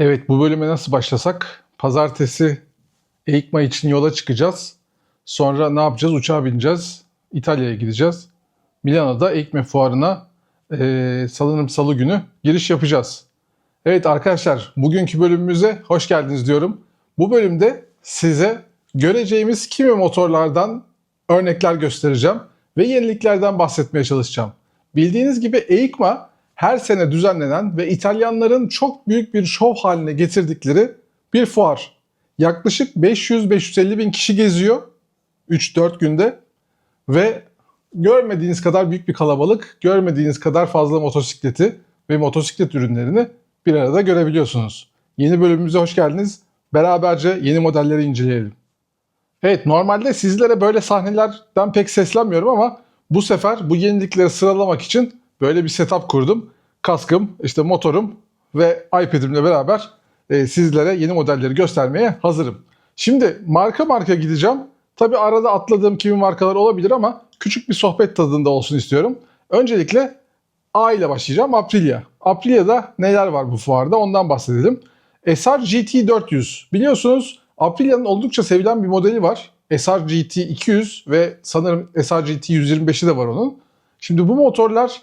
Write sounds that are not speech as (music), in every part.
Evet bu bölüme nasıl başlasak? Pazartesi EICMA için yola çıkacağız. Sonra ne yapacağız? Uçağa bineceğiz. İtalya'ya gideceğiz. Milano'da EICMA fuarına eee sanırım salı günü giriş yapacağız. Evet arkadaşlar bugünkü bölümümüze hoş geldiniz diyorum. Bu bölümde size göreceğimiz kimi motorlardan örnekler göstereceğim ve yeniliklerden bahsetmeye çalışacağım. Bildiğiniz gibi EICMA her sene düzenlenen ve İtalyanların çok büyük bir şov haline getirdikleri bir fuar. Yaklaşık 500-550 bin kişi geziyor 3-4 günde ve görmediğiniz kadar büyük bir kalabalık, görmediğiniz kadar fazla motosikleti ve motosiklet ürünlerini bir arada görebiliyorsunuz. Yeni bölümümüze hoş geldiniz. Beraberce yeni modelleri inceleyelim. Evet normalde sizlere böyle sahnelerden pek seslenmiyorum ama bu sefer bu yenilikleri sıralamak için böyle bir setup kurdum. Kaskım, işte motorum ve iPad'imle beraber e, sizlere yeni modelleri göstermeye hazırım. Şimdi marka marka gideceğim. Tabi arada atladığım kimi markalar olabilir ama küçük bir sohbet tadında olsun istiyorum. Öncelikle A ile başlayacağım. Aprilia. Aprilia'da neler var bu fuarda ondan bahsedelim. SR GT 400. Biliyorsunuz Aprilia'nın oldukça sevilen bir modeli var. SR GT 200 ve sanırım SR GT 125'i de var onun. Şimdi bu motorlar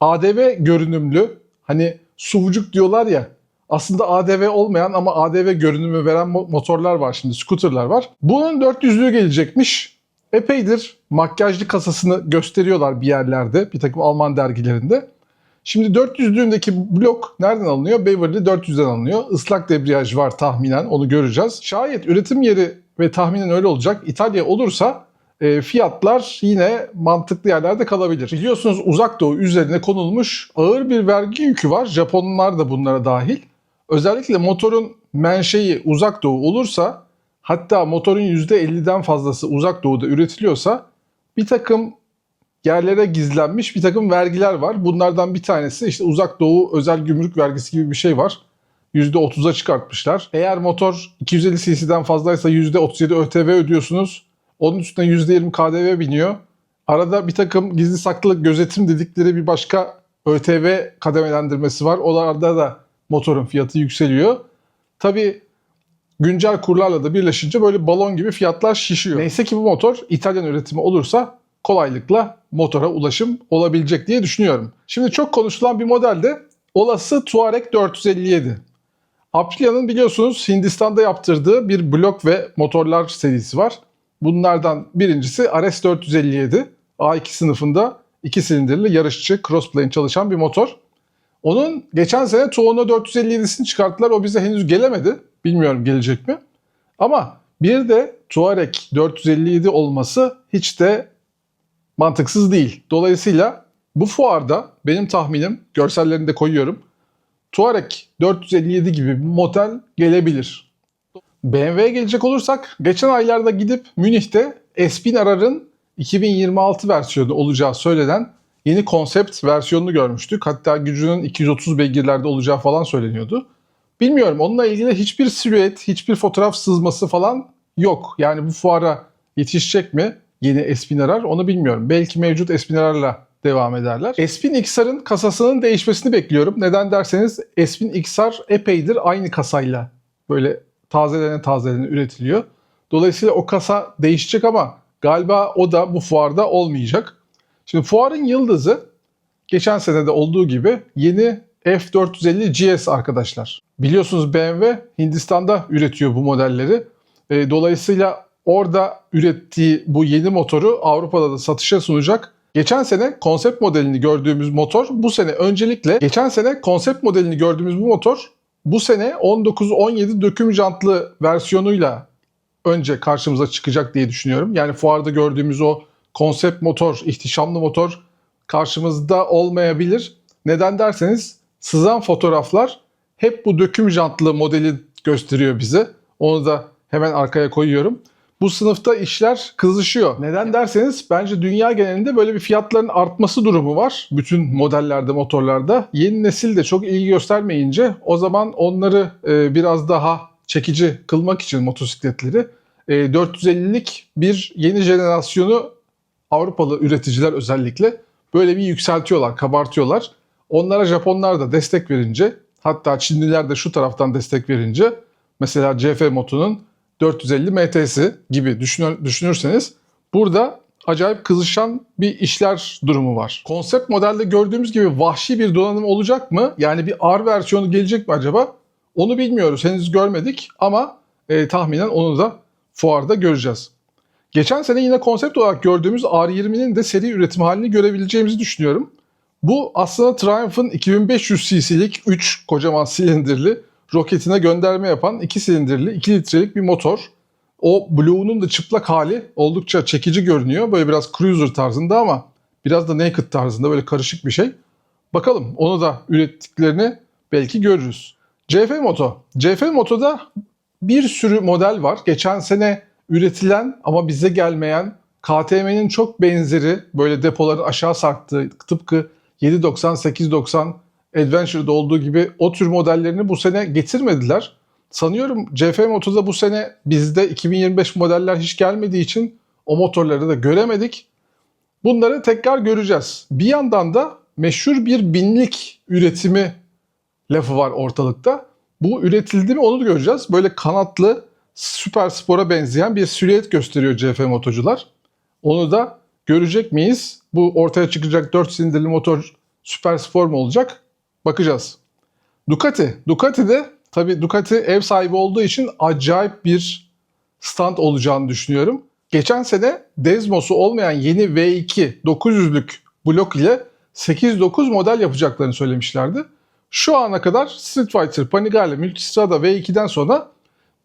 ADV görünümlü hani SUV'cuk diyorlar ya aslında ADV olmayan ama ADV görünümü veren mo- motorlar var şimdi scooterlar var. Bunun 400'lüğü gelecekmiş. Epeydir makyajlı kasasını gösteriyorlar bir yerlerde bir takım Alman dergilerinde. Şimdi 400'lüğündeki blok nereden alınıyor? Beverly 400'den alınıyor. Islak debriyaj var tahminen onu göreceğiz. Şayet üretim yeri ve tahminen öyle olacak İtalya olursa e, fiyatlar yine mantıklı yerlerde kalabilir. Biliyorsunuz uzak doğu üzerine konulmuş ağır bir vergi yükü var. Japonlar da bunlara dahil. Özellikle motorun menşei uzak doğu olursa hatta motorun %50'den fazlası uzak doğuda üretiliyorsa bir takım yerlere gizlenmiş bir takım vergiler var. Bunlardan bir tanesi işte uzak doğu özel gümrük vergisi gibi bir şey var. %30'a çıkartmışlar. Eğer motor 250 cc'den fazlaysa %37 ÖTV ödüyorsunuz. Onun üstüne %20 KDV biniyor. Arada bir takım gizli saklı gözetim dedikleri bir başka ÖTV kademelendirmesi var. Oralarda da motorun fiyatı yükseliyor. Tabii güncel kurlarla da birleşince böyle balon gibi fiyatlar şişiyor. Neyse ki bu motor İtalyan üretimi olursa kolaylıkla motora ulaşım olabilecek diye düşünüyorum. Şimdi çok konuşulan bir model de olası Touareg 457. Aprilia'nın biliyorsunuz Hindistan'da yaptırdığı bir blok ve motorlar serisi var. Bunlardan birincisi RS 457. A2 sınıfında 2 silindirli yarışçı crossplane çalışan bir motor. Onun geçen sene Tuono 457'sini çıkarttılar. O bize henüz gelemedi. Bilmiyorum gelecek mi. Ama bir de Touareg 457 olması hiç de mantıksız değil. Dolayısıyla bu fuarda benim tahminim, görsellerini de koyuyorum. Touareg 457 gibi bir model gelebilir. BMW'ye gelecek olursak geçen aylarda gidip Münih'te S1000RR'ın 2026 versiyonu olacağı söylenen yeni konsept versiyonunu görmüştük. Hatta gücünün 230 beygirlerde olacağı falan söyleniyordu. Bilmiyorum onunla ilgili hiçbir silüet, hiçbir fotoğraf sızması falan yok. Yani bu fuara yetişecek mi yeni S1000RR onu bilmiyorum. Belki mevcut S1000RR'la devam ederler. S1000 XR'ın kasasının değişmesini bekliyorum. Neden derseniz S1000 XR epeydir aynı kasayla böyle tazelene tazelene üretiliyor. Dolayısıyla o kasa değişecek ama galiba o da bu fuarda olmayacak. Şimdi fuarın yıldızı geçen sene de olduğu gibi yeni F450 GS arkadaşlar. Biliyorsunuz BMW Hindistan'da üretiyor bu modelleri. E, Dolayısıyla orada ürettiği bu yeni motoru Avrupa'da da satışa sunacak. Geçen sene konsept modelini gördüğümüz motor bu sene öncelikle geçen sene konsept modelini gördüğümüz bu motor bu sene 19-17 döküm jantlı versiyonuyla önce karşımıza çıkacak diye düşünüyorum. Yani fuarda gördüğümüz o konsept motor, ihtişamlı motor karşımızda olmayabilir. Neden derseniz sızan fotoğraflar hep bu döküm jantlı modeli gösteriyor bize. Onu da hemen arkaya koyuyorum. Bu sınıfta işler kızışıyor. Neden derseniz bence dünya genelinde böyle bir fiyatların artması durumu var. Bütün modellerde, motorlarda. Yeni nesil de çok ilgi göstermeyince o zaman onları e, biraz daha çekici kılmak için motosikletleri e, 450'lik bir yeni jenerasyonu Avrupalı üreticiler özellikle böyle bir yükseltiyorlar, kabartıyorlar. Onlara Japonlar da destek verince Hatta Çinliler de şu taraftan destek verince mesela CF Moto'nun 450 MT'si gibi düşünür, düşünürseniz burada acayip kızışan bir işler durumu var. Konsept modelde gördüğümüz gibi vahşi bir donanım olacak mı? Yani bir R versiyonu gelecek mi acaba? Onu bilmiyoruz. Henüz görmedik ama e, tahminen onu da fuarda göreceğiz. Geçen sene yine konsept olarak gördüğümüz R20'nin de seri üretim halini görebileceğimizi düşünüyorum. Bu aslında Triumph'ın 2500 cc'lik 3 kocaman silindirli roketine gönderme yapan 2 silindirli 2 litrelik bir motor. O Blue'nun da çıplak hali oldukça çekici görünüyor. Böyle biraz cruiser tarzında ama biraz da naked tarzında böyle karışık bir şey. Bakalım onu da ürettiklerini belki görürüz. CF Moto. CF Moto'da bir sürü model var. Geçen sene üretilen ama bize gelmeyen KTM'nin çok benzeri böyle depoları aşağı sarktığı tıpkı 790-890 Adventure'da olduğu gibi o tür modellerini bu sene getirmediler. Sanıyorum CF Moto'da bu sene bizde 2025 modeller hiç gelmediği için o motorları da göremedik. Bunları tekrar göreceğiz. Bir yandan da meşhur bir binlik üretimi lafı var ortalıkta. Bu üretildi mi onu da göreceğiz. Böyle kanatlı süper spora benzeyen bir silüet gösteriyor CF motocular. Onu da görecek miyiz? Bu ortaya çıkacak 4 silindirli motor süper spor mu olacak? Bakacağız. Ducati. Ducati de tabii Ducati ev sahibi olduğu için acayip bir stand olacağını düşünüyorum. Geçen sene Desmos'u olmayan yeni V2 900'lük blok ile 8-9 model yapacaklarını söylemişlerdi. Şu ana kadar Street Fighter, Panigale, Multistrada V2'den sonra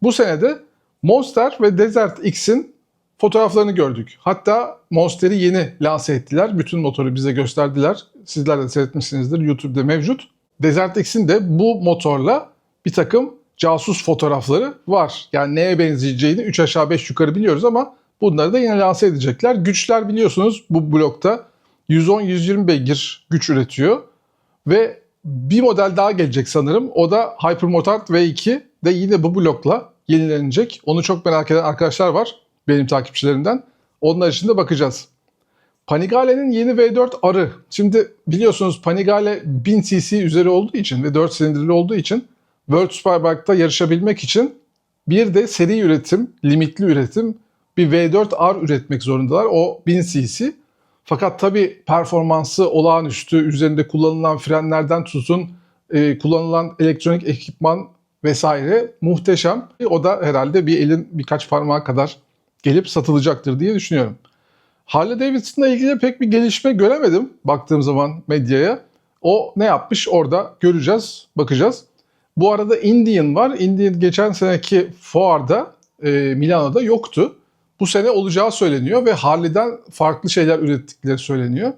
bu senede Monster ve Desert X'in fotoğraflarını gördük. Hatta Monster'i yeni lanse ettiler. Bütün motoru bize gösterdiler. Sizler de seyretmişsinizdir. YouTube'da mevcut. Desert X'in de bu motorla bir takım casus fotoğrafları var. Yani neye benzeyeceğini 3 aşağı 5 yukarı biliyoruz ama bunları da yine lanse edecekler. Güçler biliyorsunuz bu blokta 110-120 beygir güç üretiyor. Ve bir model daha gelecek sanırım. O da Hypermotard V2 de yine bu blokla yenilenecek. Onu çok merak eden arkadaşlar var benim takipçilerimden. Onlar için de bakacağız. Panigale'nin yeni V4 arı. Şimdi biliyorsunuz Panigale 1000 cc üzeri olduğu için ve 4 silindirli olduğu için World Superbike'da yarışabilmek için bir de seri üretim, limitli üretim bir V4 R üretmek zorundalar. O 1000 cc. Fakat tabi performansı olağanüstü, üzerinde kullanılan frenlerden tutun, e, kullanılan elektronik ekipman vesaire muhteşem. O da herhalde bir elin birkaç parmağı kadar gelip satılacaktır diye düşünüyorum. Harley Davidson'la ilgili pek bir gelişme göremedim baktığım zaman medyaya. O ne yapmış orada göreceğiz, bakacağız. Bu arada Indian var. Indian geçen seneki fuarda e, Milano'da yoktu. Bu sene olacağı söyleniyor ve Harley'den farklı şeyler ürettikleri söyleniyor.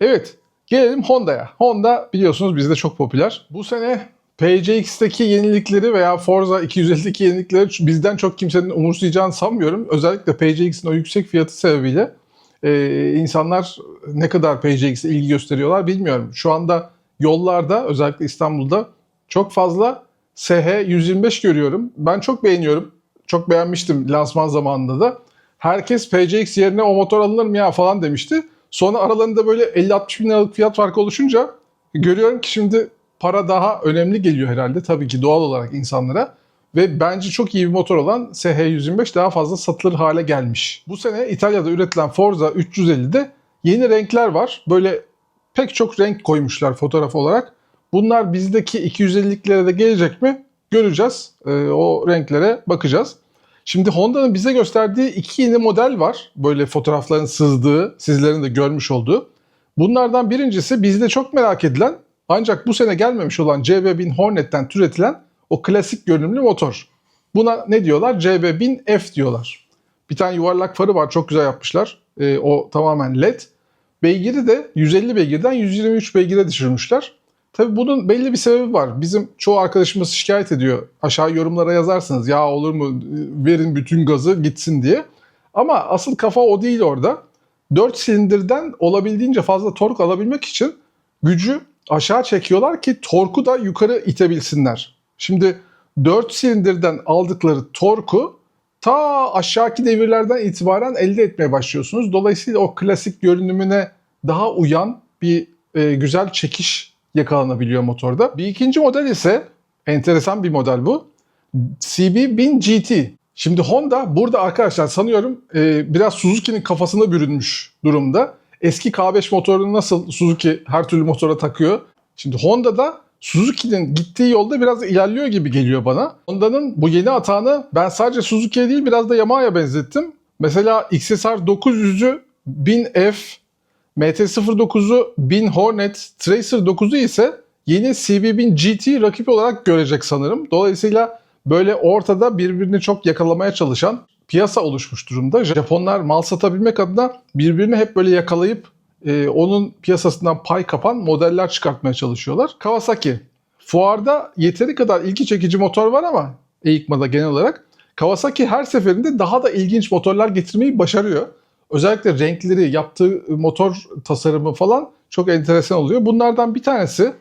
Evet, gelelim Honda'ya. Honda biliyorsunuz bizde çok popüler. Bu sene PCX'teki yenilikleri veya Forza 250'deki yenilikleri bizden çok kimsenin umursayacağını sanmıyorum. Özellikle PCX'in o yüksek fiyatı sebebiyle e, insanlar ne kadar PCX'e ilgi gösteriyorlar bilmiyorum. Şu anda yollarda özellikle İstanbul'da çok fazla SH 125 görüyorum. Ben çok beğeniyorum. Çok beğenmiştim lansman zamanında da. Herkes PCX yerine o motor alınır mı ya falan demişti. Sonra aralarında böyle 50-60 bin liralık fiyat farkı oluşunca görüyorum ki şimdi para daha önemli geliyor herhalde tabii ki doğal olarak insanlara. Ve bence çok iyi bir motor olan SH125 daha fazla satılır hale gelmiş. Bu sene İtalya'da üretilen Forza 350'de yeni renkler var. Böyle pek çok renk koymuşlar fotoğraf olarak. Bunlar bizdeki 250'liklere de gelecek mi? Göreceğiz. Ee, o renklere bakacağız. Şimdi Honda'nın bize gösterdiği iki yeni model var. Böyle fotoğrafların sızdığı, sizlerin de görmüş olduğu. Bunlardan birincisi bizde çok merak edilen ancak bu sene gelmemiş olan CB1000 Hornet'ten türetilen o klasik görünümlü motor. Buna ne diyorlar? CB1000F diyorlar. Bir tane yuvarlak farı var çok güzel yapmışlar. E, o tamamen LED. Beygiri de 150 beygirden 123 beygire düşürmüşler. Tabii bunun belli bir sebebi var. Bizim çoğu arkadaşımız şikayet ediyor. Aşağı yorumlara yazarsınız ya olur mu verin bütün gazı gitsin diye. Ama asıl kafa o değil orada. 4 silindirden olabildiğince fazla tork alabilmek için gücü aşağı çekiyorlar ki torku da yukarı itebilsinler. Şimdi 4 silindirden aldıkları torku ta aşağıki devirlerden itibaren elde etmeye başlıyorsunuz. Dolayısıyla o klasik görünümüne daha uyan bir e, güzel çekiş yakalanabiliyor motorda. Bir ikinci model ise enteresan bir model bu. CB1000 GT. Şimdi Honda burada arkadaşlar sanıyorum e, biraz Suzuki'nin kafasına bürünmüş durumda. Eski K5 motorunu nasıl Suzuki her türlü motora takıyor. Şimdi Honda'da Suzuki'nin gittiği yolda biraz ilerliyor gibi geliyor bana. Honda'nın bu yeni atağını ben sadece Suzuki'ye değil biraz da Yamaha'ya benzettim. Mesela XSR 900'ü 1000F, MT-09'u 1000 Hornet, Tracer 9'u ise yeni CB1000 GT rakip olarak görecek sanırım. Dolayısıyla böyle ortada birbirini çok yakalamaya çalışan piyasa oluşmuş durumda. Japonlar mal satabilmek adına birbirini hep böyle yakalayıp e, onun piyasasından pay kapan modeller çıkartmaya çalışıyorlar. Kawasaki. Fuarda yeteri kadar ilgi çekici motor var ama EICMA'da genel olarak Kawasaki her seferinde daha da ilginç motorlar getirmeyi başarıyor. Özellikle renkleri, yaptığı motor tasarımı falan çok enteresan oluyor. Bunlardan bir tanesi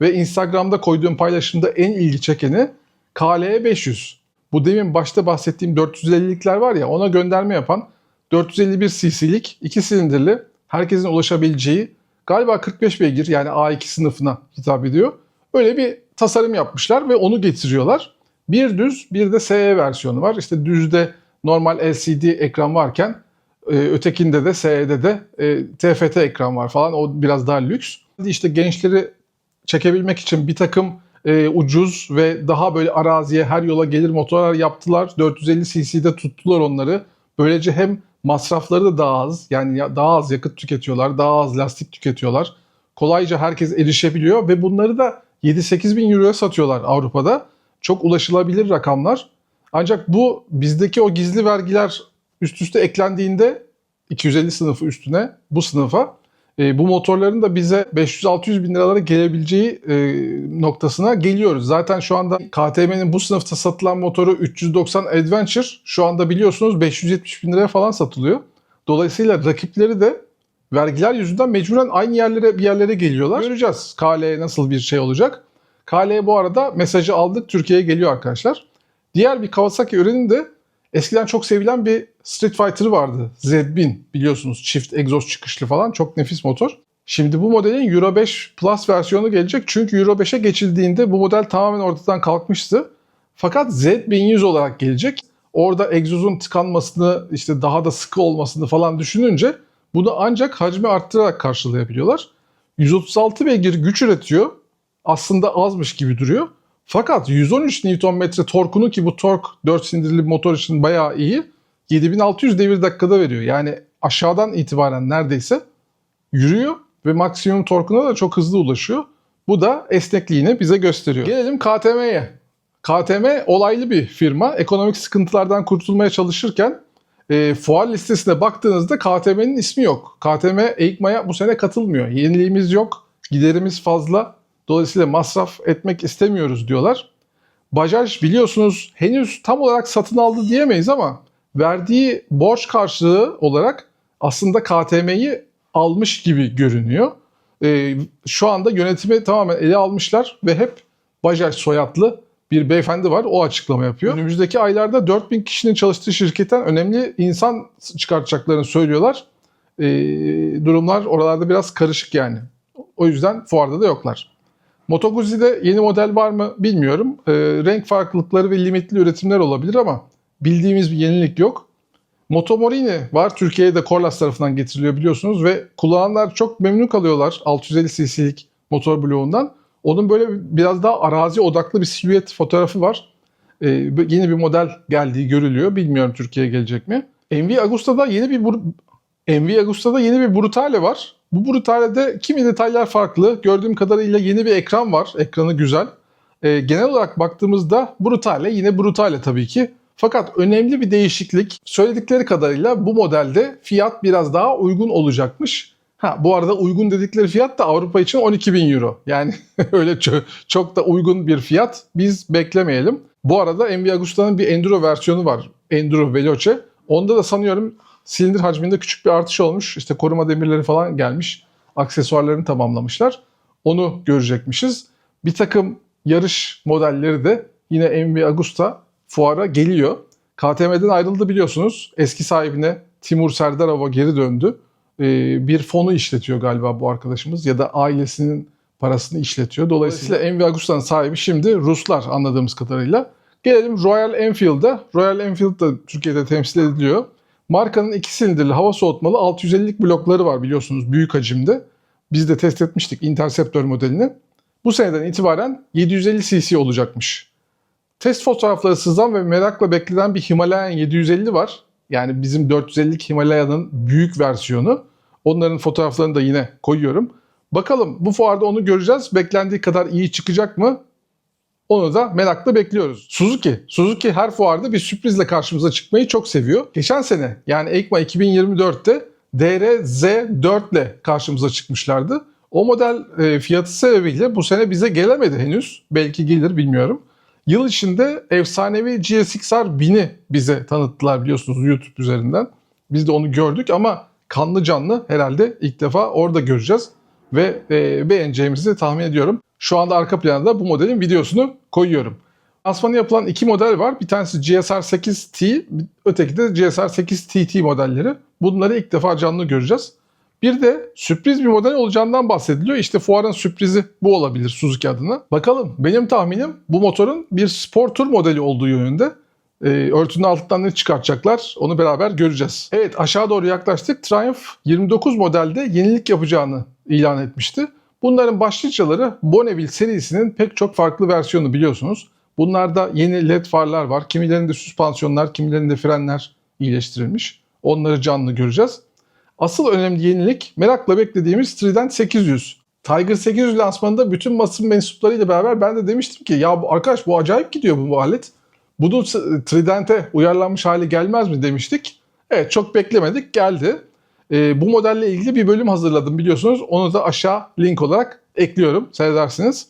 ve Instagram'da koyduğum paylaşımda en ilgi çekeni KLE 500. Bu demin başta bahsettiğim 450'likler var ya ona gönderme yapan 451 cc'lik 2 silindirli herkesin ulaşabileceği galiba 45 beygir yani A2 sınıfına hitap ediyor. Öyle bir tasarım yapmışlar ve onu getiriyorlar. Bir düz bir de SE versiyonu var. İşte düzde normal LCD ekran varken e, ötekinde de SE'de de e, TFT ekran var falan. O biraz daha lüks. İşte gençleri çekebilmek için bir takım e, ucuz ve daha böyle araziye her yola gelir motorlar yaptılar. 450 cc'de tuttular onları. Böylece hem masrafları da daha az yani daha az yakıt tüketiyorlar, daha az lastik tüketiyorlar. Kolayca herkes erişebiliyor ve bunları da 7-8 bin euroya satıyorlar Avrupa'da. Çok ulaşılabilir rakamlar. Ancak bu bizdeki o gizli vergiler üst üste eklendiğinde 250 sınıfı üstüne bu sınıfa e, bu motorların da bize 500-600 bin liralara gelebileceği e, noktasına geliyoruz. Zaten şu anda KTM'nin bu sınıfta satılan motoru 390 Adventure şu anda biliyorsunuz 570 bin liraya falan satılıyor. Dolayısıyla rakipleri de vergiler yüzünden mecburen aynı yerlere bir yerlere geliyorlar. Göreceğiz KL'ye nasıl bir şey olacak. KL'ye bu arada mesajı aldık Türkiye'ye geliyor arkadaşlar. Diğer bir Kawasaki ürünü de eskiden çok sevilen bir Street Fighter vardı. Z1000 biliyorsunuz çift egzoz çıkışlı falan çok nefis motor. Şimdi bu modelin Euro 5 Plus versiyonu gelecek. Çünkü Euro 5'e geçildiğinde bu model tamamen ortadan kalkmıştı. Fakat Z1100 olarak gelecek. Orada egzozun tıkanmasını, işte daha da sıkı olmasını falan düşününce bunu ancak hacmi arttırarak karşılayabiliyorlar. 136 beygir güç üretiyor. Aslında azmış gibi duruyor. Fakat 113 Nm torkunu ki bu tork 4 sindirli motor için bayağı iyi. 7600 devir dakikada veriyor. Yani aşağıdan itibaren neredeyse yürüyor ve maksimum torkuna da çok hızlı ulaşıyor. Bu da esnekliğini bize gösteriyor. Gelelim KTM'ye. KTM olaylı bir firma. Ekonomik sıkıntılardan kurtulmaya çalışırken e, fuar listesine baktığınızda KTM'nin ismi yok. KTM EICMA'ya bu sene katılmıyor. Yeniliğimiz yok, giderimiz fazla. Dolayısıyla masraf etmek istemiyoruz diyorlar. Bajaj biliyorsunuz henüz tam olarak satın aldı diyemeyiz ama verdiği borç karşılığı olarak aslında KTM'yi almış gibi görünüyor. Ee, şu anda yönetimi tamamen ele almışlar ve hep Bajaj soyadlı bir beyefendi var. O açıklama yapıyor. Önümüzdeki aylarda 4000 kişinin çalıştığı şirketten önemli insan çıkartacaklarını söylüyorlar. Ee, durumlar oralarda biraz karışık yani. O yüzden fuarda da yoklar. Moto Guzzi'de yeni model var mı bilmiyorum. Ee, renk farklılıkları ve limitli üretimler olabilir ama bildiğimiz bir yenilik yok. Moto Morini var. Türkiye'de Corlas tarafından getiriliyor biliyorsunuz ve kullananlar çok memnun kalıyorlar 650 cc'lik motor bloğundan. Onun böyle biraz daha arazi odaklı bir silüet fotoğrafı var. Ee, yeni bir model geldiği görülüyor. Bilmiyorum Türkiye'ye gelecek mi. MV Agusta'da yeni bir MV Agusta'da yeni bir Brutale var. Bu Brutale'de kimi detaylar farklı. Gördüğüm kadarıyla yeni bir ekran var. Ekranı güzel. Ee, genel olarak baktığımızda Brutale yine Brutale tabii ki. Fakat önemli bir değişiklik söyledikleri kadarıyla bu modelde fiyat biraz daha uygun olacakmış. Ha bu arada uygun dedikleri fiyat da Avrupa için 12 bin euro. Yani (laughs) öyle çok, da uygun bir fiyat biz beklemeyelim. Bu arada MV Agusta'nın bir Enduro versiyonu var. Enduro Veloce. Onda da sanıyorum silindir hacminde küçük bir artış olmuş. İşte koruma demirleri falan gelmiş. Aksesuarlarını tamamlamışlar. Onu görecekmişiz. Bir takım yarış modelleri de yine MV Agusta fuara geliyor. KTM'den ayrıldı biliyorsunuz. Eski sahibine Timur Serdarov'a geri döndü. Ee, bir fonu işletiyor galiba bu arkadaşımız ya da ailesinin parasını işletiyor. Dolayısıyla Envy Agusta'nın sahibi şimdi Ruslar anladığımız kadarıyla. Gelelim Royal Enfield'a. Royal Enfield da Türkiye'de temsil ediliyor. Markanın iki silindirli hava soğutmalı 650'lik blokları var biliyorsunuz büyük hacimde. Biz de test etmiştik Interceptor modelini. Bu seneden itibaren 750 cc olacakmış. Test fotoğrafları sızan ve merakla beklenen bir Himalayan 750 var. Yani bizim 450'lik Himalaya'nın büyük versiyonu. Onların fotoğraflarını da yine koyuyorum. Bakalım bu fuarda onu göreceğiz. Beklendiği kadar iyi çıkacak mı? Onu da merakla bekliyoruz. Suzuki. Suzuki her fuarda bir sürprizle karşımıza çıkmayı çok seviyor. Geçen sene yani EICMA 2024'te DRZ4 ile karşımıza çıkmışlardı. O model e, fiyatı sebebiyle bu sene bize gelemedi henüz. Belki gelir bilmiyorum. Yıl içinde efsanevi GSX-R 1000'i bize tanıttılar biliyorsunuz YouTube üzerinden. Biz de onu gördük ama kanlı canlı herhalde ilk defa orada göreceğiz. Ve e, beğeneceğimizi tahmin ediyorum. Şu anda arka planda da bu modelin videosunu koyuyorum. Lansmanı yapılan iki model var. Bir tanesi GSR 8T, öteki de GSR 8 TT modelleri. Bunları ilk defa canlı göreceğiz. Bir de sürpriz bir model olacağından bahsediliyor. İşte fuarın sürprizi bu olabilir Suzuki adına. Bakalım benim tahminim bu motorun bir spor tur modeli olduğu yönünde. Ee, örtünün altından ne çıkartacaklar onu beraber göreceğiz. Evet aşağı doğru yaklaştık. Triumph 29 modelde yenilik yapacağını ilan etmişti. Bunların başlıcaları Bonneville serisinin pek çok farklı versiyonu biliyorsunuz. Bunlarda yeni led farlar var. Kimilerinde süspansiyonlar, kimilerinde frenler iyileştirilmiş. Onları canlı göreceğiz. Asıl önemli yenilik merakla beklediğimiz Trident 800. Tiger 800 lansmanında bütün basın mensuplarıyla beraber ben de demiştim ki ya bu arkadaş bu acayip gidiyor bu alet. Bunu Trident'e uyarlanmış hali gelmez mi demiştik. Evet çok beklemedik geldi. E, bu modelle ilgili bir bölüm hazırladım biliyorsunuz. Onu da aşağı link olarak ekliyorum seyredersiniz.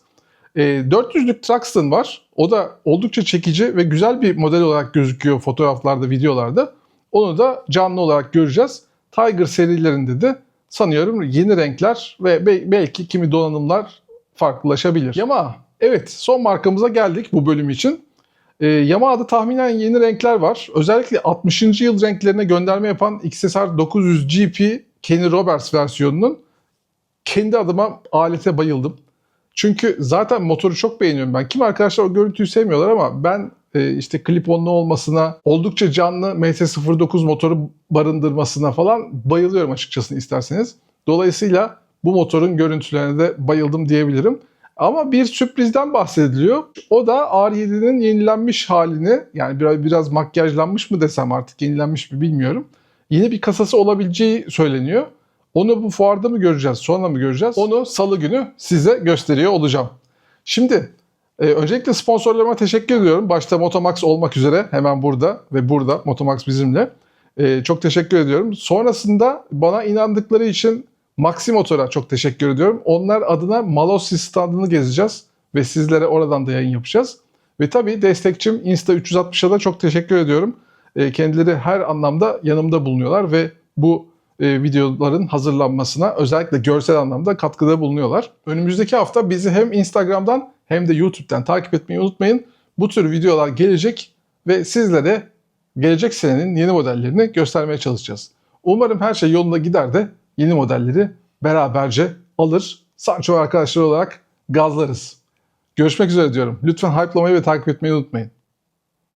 E, 400'lük Truxton var. O da oldukça çekici ve güzel bir model olarak gözüküyor fotoğraflarda, videolarda. Onu da canlı olarak göreceğiz. Tiger serilerinde de sanıyorum yeni renkler ve be- belki kimi donanımlar farklılaşabilir. Yamaha. Evet son markamıza geldik bu bölüm için. Ee, Yamaha'da tahminen yeni renkler var. Özellikle 60. yıl renklerine gönderme yapan XSR 900 GP Kenny Roberts versiyonunun kendi adıma alete bayıldım. Çünkü zaten motoru çok beğeniyorum ben. Kim arkadaşlar o görüntüyü sevmiyorlar ama ben e, işte clip-on'lu olmasına, oldukça canlı MS09 motoru barındırmasına falan bayılıyorum açıkçası isterseniz. Dolayısıyla bu motorun görüntülerine de bayıldım diyebilirim. Ama bir sürprizden bahsediliyor. O da R7'nin yenilenmiş halini yani biraz, biraz makyajlanmış mı desem artık yenilenmiş mi bilmiyorum. Yeni bir kasası olabileceği söyleniyor. Onu bu fuarda mı göreceğiz, sonra mı göreceğiz? Onu salı günü size gösteriyor olacağım. Şimdi e, öncelikle sponsorlarıma teşekkür ediyorum. Başta Motomax olmak üzere hemen burada ve burada Motomax bizimle. E, çok teşekkür ediyorum. Sonrasında bana inandıkları için Maxi Motor'a çok teşekkür ediyorum. Onlar adına Malossi standını gezeceğiz ve sizlere oradan da yayın yapacağız. Ve tabii destekçim Insta360'a da çok teşekkür ediyorum. E, kendileri her anlamda yanımda bulunuyorlar ve bu e, videoların hazırlanmasına özellikle görsel anlamda katkıda bulunuyorlar. Önümüzdeki hafta bizi hem Instagram'dan hem de YouTube'dan takip etmeyi unutmayın. Bu tür videolar gelecek ve sizlere gelecek senenin yeni modellerini göstermeye çalışacağız. Umarım her şey yolunda gider de yeni modelleri beraberce alır. Sancho arkadaşlar olarak gazlarız. Görüşmek üzere diyorum. Lütfen hype'lamayı ve takip etmeyi unutmayın.